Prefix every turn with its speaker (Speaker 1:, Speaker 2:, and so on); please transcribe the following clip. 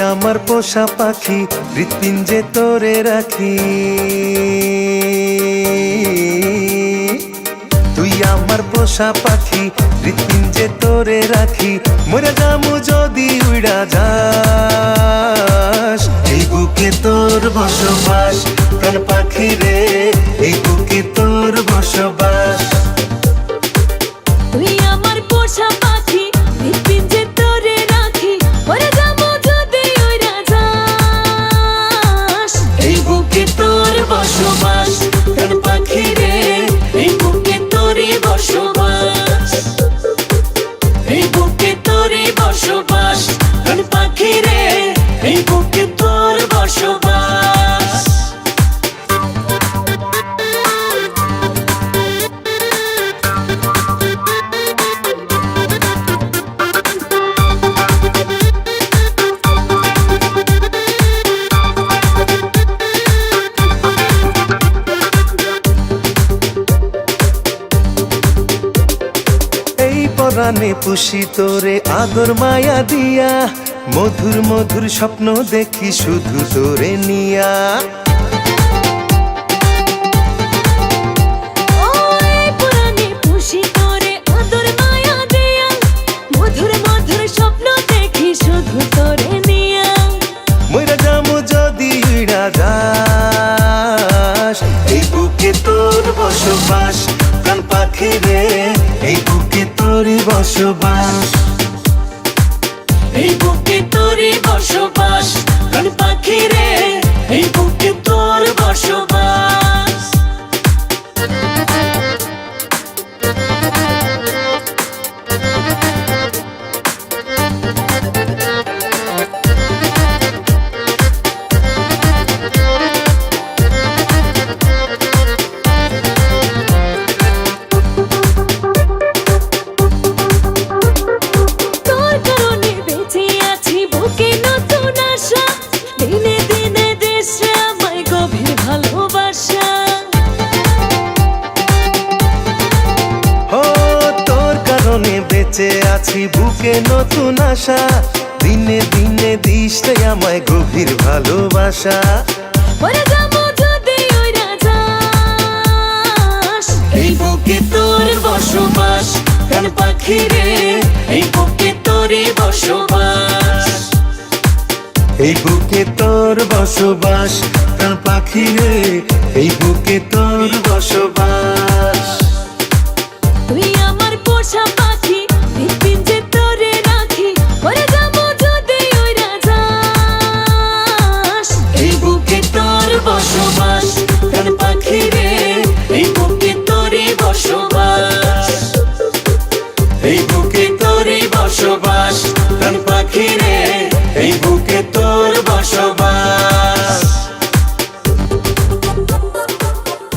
Speaker 1: আমার পোষা পাখি হৃৎপিঞ্জে তোরে রাখি। তুই আমার পোষা পাখি হৃৎপিঞ্জে তোরে রাখি। মরে যামু যদি উড়া যাস। এই বুকে তোর বসবাস, প্রাণ পাখি রে, এই বুকে তোর বসবাস। পরাণে পুষি তোরে আদর মায়া দিয়া। মধুর মধুর স্বপ্ন দেখি শুধু তোরে নিয়া। এই বুকে তোর বসবাস প্রাণ পাখি রে এই বুকে তোরই বসবাস। এই বুকে তোরি বসবাস প্রাণ পাখি
Speaker 2: আছি বুকে নতুন আশা। দিনে দিনে
Speaker 1: রে আমায় গভীর ভালোবাসা। এই বুকে তোর বসবাস প্রাণ পাখি রে। এই বুকে তোরই বসবাস। এই বুকে তোর বসবাস প্রাণ পাখি রে। এই বুকে তোর বসবাস।
Speaker 2: তুই আমার পোষা
Speaker 1: এই বুকে তোর